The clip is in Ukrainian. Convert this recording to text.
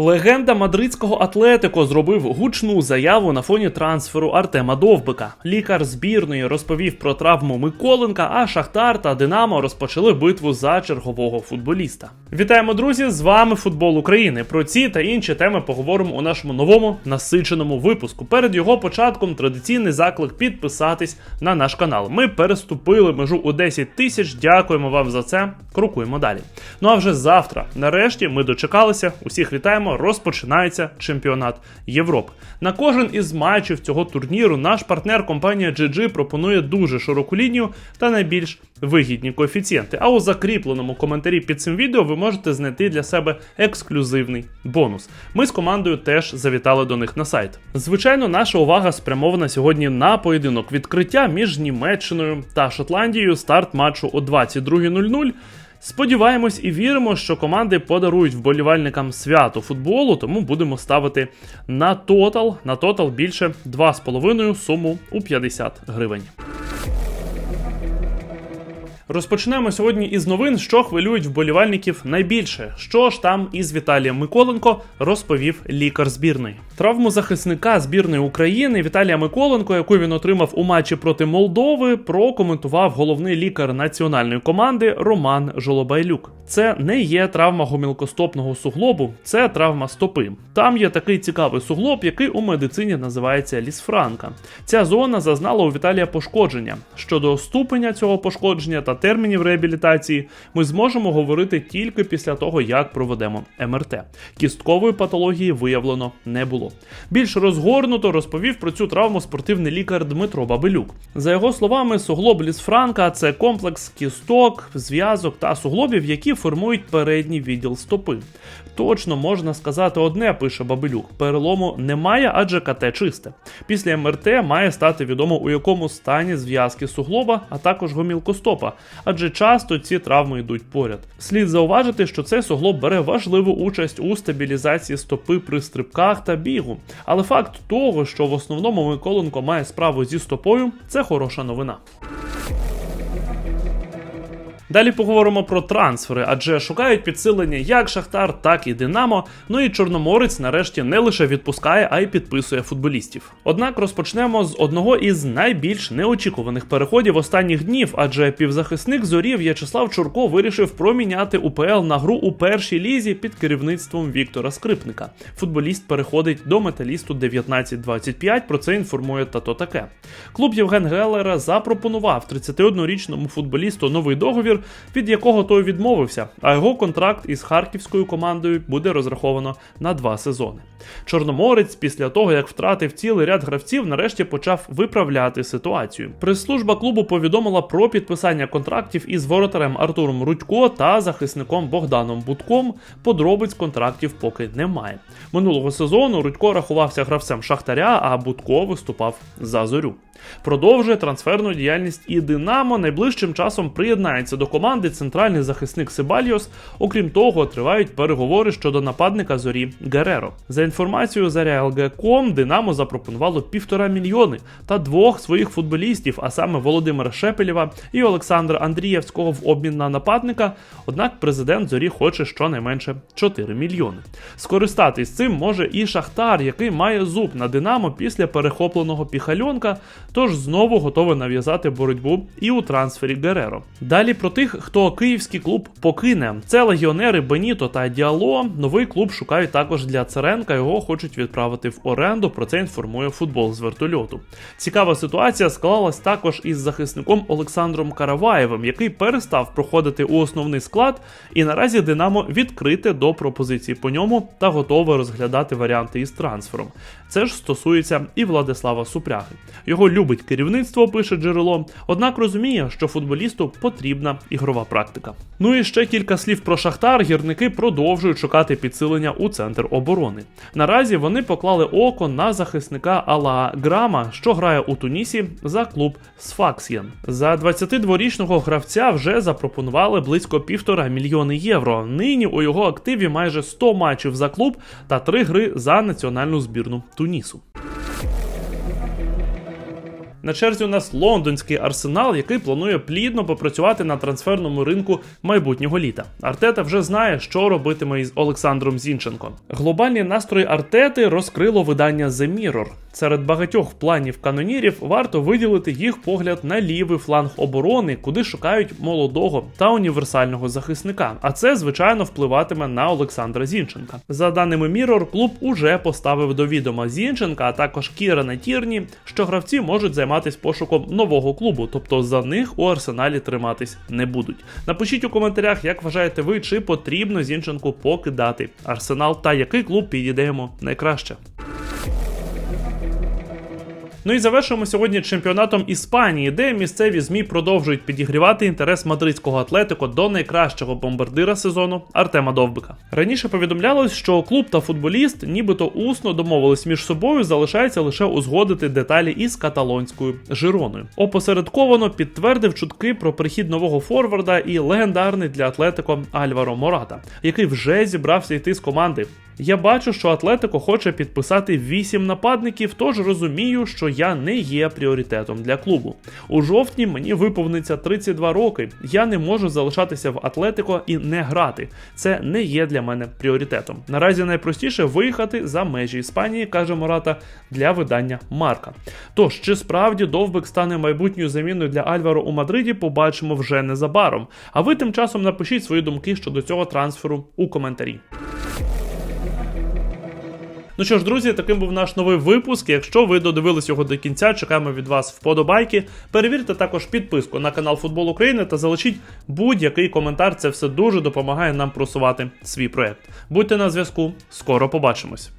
Легенда мадридського Атлетико зробив гучну заяву на фоні трансферу Артема Довбика. Лікар збірної розповів про травму Миколенка, а Шахтар та Динамо розпочали битву за чергового футболіста. Вітаємо, друзі! З вами футбол України. Про ці та інші теми поговоримо у нашому новому насиченому випуску. Перед його початком традиційний заклик підписатись на наш канал. Ми переступили межу у 10 тисяч. Дякуємо вам за це. Крокуємо далі. Ну а вже завтра, нарешті, ми дочекалися. Усіх вітаємо. Розпочинається чемпіонат Європи. На кожен із матчів цього турніру наш партнер компанія GG пропонує дуже широку лінію та найбільш вигідні коефіцієнти. А у закріпленому коментарі під цим відео ви можете знайти для себе ексклюзивний бонус. Ми з командою теж завітали до них на сайт. Звичайно, наша увага спрямована сьогодні на поєдинок відкриття між Німеччиною та Шотландією. Старт матчу о 22.00. Сподіваємось і віримо, що команди подарують вболівальникам свято футболу, тому будемо ставити на тотал, на тотал більше 2,5 суму у 50 гривень. Розпочнемо сьогодні із новин, що хвилюють вболівальників найбільше. Що ж там із Віталієм Миколенко розповів лікар збірної. Травму захисника збірної України Віталія Миколенко, яку він отримав у матчі проти Молдови, прокоментував головний лікар національної команди Роман Жолобайлюк. Це не є травма гомілкостопного суглобу, це травма стопи. Там є такий цікавий суглоб, який у медицині називається лісфранка. Ця зона зазнала у Віталія пошкодження. Щодо ступеня цього пошкодження та термінів реабілітації, ми зможемо говорити тільки після того, як проведемо МРТ. Кісткової патології виявлено не було. Більш розгорнуто розповів про цю травму спортивний лікар Дмитро Бабелюк. За його словами, суглоб лісфранка це комплекс кісток, зв'язок та суглобів, які формують передній відділ стопи. Точно можна сказати одне, пише Бабелюк: перелому немає, адже КТ чисте. Після МРТ має стати відомо, у якому стані зв'язки суглоба, а також гомілкостопа, адже часто ці травми йдуть поряд. Слід зауважити, що цей суглоб бере важливу участь у стабілізації стопи при стрибках та бігу. Але факт того, що в основному Миколенко має справу зі стопою, це хороша новина. Далі поговоримо про трансфери, адже шукають підсилення як Шахтар, так і Динамо. Ну і Чорноморець нарешті не лише відпускає, а й підписує футболістів. Однак розпочнемо з одного із найбільш неочікуваних переходів останніх днів, адже півзахисник зорі В'ячеслав Чурко вирішив проміняти УПЛ на гру у першій лізі під керівництвом Віктора Скрипника. Футболіст переходить до металісту 1925, Про це інформує тато таке. Клуб Євген Геллера запропонував 31-річному футболісту новий договір від якого той відмовився, а його контракт із харківською командою буде розраховано на два сезони. Чорноморець, після того як втратив цілий ряд гравців, нарешті почав виправляти ситуацію. Прес-служба клубу повідомила про підписання контрактів із воротарем Артуром Рудько та захисником Богданом Будком. Подробиць контрактів поки немає. Минулого сезону Рудько рахувався гравцем Шахтаря, а Будко виступав за зорю. Продовжує трансферну діяльність і Динамо найближчим часом приєднається до команди центральний захисник Сибальйос. Окрім того, тривають переговори щодо нападника зорі Гереро. За інформацією Заря.ЛГ.ком, Динамо запропонувало півтора мільйони та двох своїх футболістів, а саме Володимира Шепелєва і Олександра Андрієвського в обмін на нападника. Однак президент зорі хоче щонайменше 4 мільйони. Скористатись цим може і Шахтар, який має зуб на Динамо після перехопленого піхальонка тож знову готовий нав'язати боротьбу і у трансфері Гереро. Далі про тих, хто київський клуб покине. Це легіонери Беніто та Діало. Новий клуб шукають також для Царенка. Його хочуть відправити в оренду. Про це інформує футбол з вертольоту. Цікава ситуація склалась також із захисником Олександром Караваєвим, який перестав проходити у основний склад, і наразі Динамо відкрите до пропозиції по ньому та готове розглядати варіанти із трансфером. Це ж стосується і Владислава Супряги. Його любить керівництво, пише джерело, однак розуміє, що футболісту потрібна ігрова практика. Ну і ще кілька слів про Шахтар. Гірники продовжують шукати підсилення у центр оборони. Наразі вони поклали око на захисника Алла Грама, що грає у Тунісі за клуб Сфаксіян. За 22-річного гравця вже запропонували близько півтора мільйони євро. Нині у його активі майже 100 матчів за клуб та 3 гри за національну збірну Тунісу. На черзі у нас лондонський арсенал, який планує плідно попрацювати на трансферному ринку майбутнього літа. Артета вже знає, що робитиме із Олександром Зінченком. Глобальні настрої Артети розкрило видання The Mirror. Серед багатьох планів канонірів варто виділити їх погляд на лівий фланг оборони, куди шукають молодого та універсального захисника. А це звичайно впливатиме на Олександра Зінченка. За даними Mirror, клуб уже поставив до відома Зінченка, а також Кірана Тірні, що гравці можуть займатися пошуком нового клубу, тобто за них у арсеналі триматись не будуть. Напишіть у коментарях, як вважаєте ви, чи потрібно Зінченку покидати арсенал та який клуб підійде найкраще. Ну і завершуємо сьогодні чемпіонатом Іспанії, де місцеві змі продовжують підігрівати інтерес мадридського атлетико до найкращого бомбардира сезону Артема Довбика. Раніше повідомлялось, що клуб та футболіст, нібито усно домовились між собою, залишається лише узгодити деталі із каталонською Жироною. Опосередковано підтвердив чутки про прихід нового форварда і легендарний для Атлетико Альваро Мората, який вже зібрався йти з команди. Я бачу, що Атлетико хоче підписати 8 нападників, тож розумію, що я не є пріоритетом для клубу. У жовтні мені виповниться 32 роки. Я не можу залишатися в Атлетико і не грати. Це не є для мене пріоритетом. Наразі найпростіше виїхати за межі Іспанії, каже Мората, для видання Марка. Тож, чи справді Довбик стане майбутньою заміною для Альваро у Мадриді, побачимо вже незабаром. А ви тим часом напишіть свої думки щодо цього трансферу у коментарі. Ну що ж, друзі, таким був наш новий випуск. Якщо ви додивились його до кінця, чекаємо від вас вподобайки. Перевірте також підписку на канал Футбол України та залишіть будь-який коментар. Це все дуже допомагає нам просувати свій проект. Будьте на зв'язку, скоро побачимось.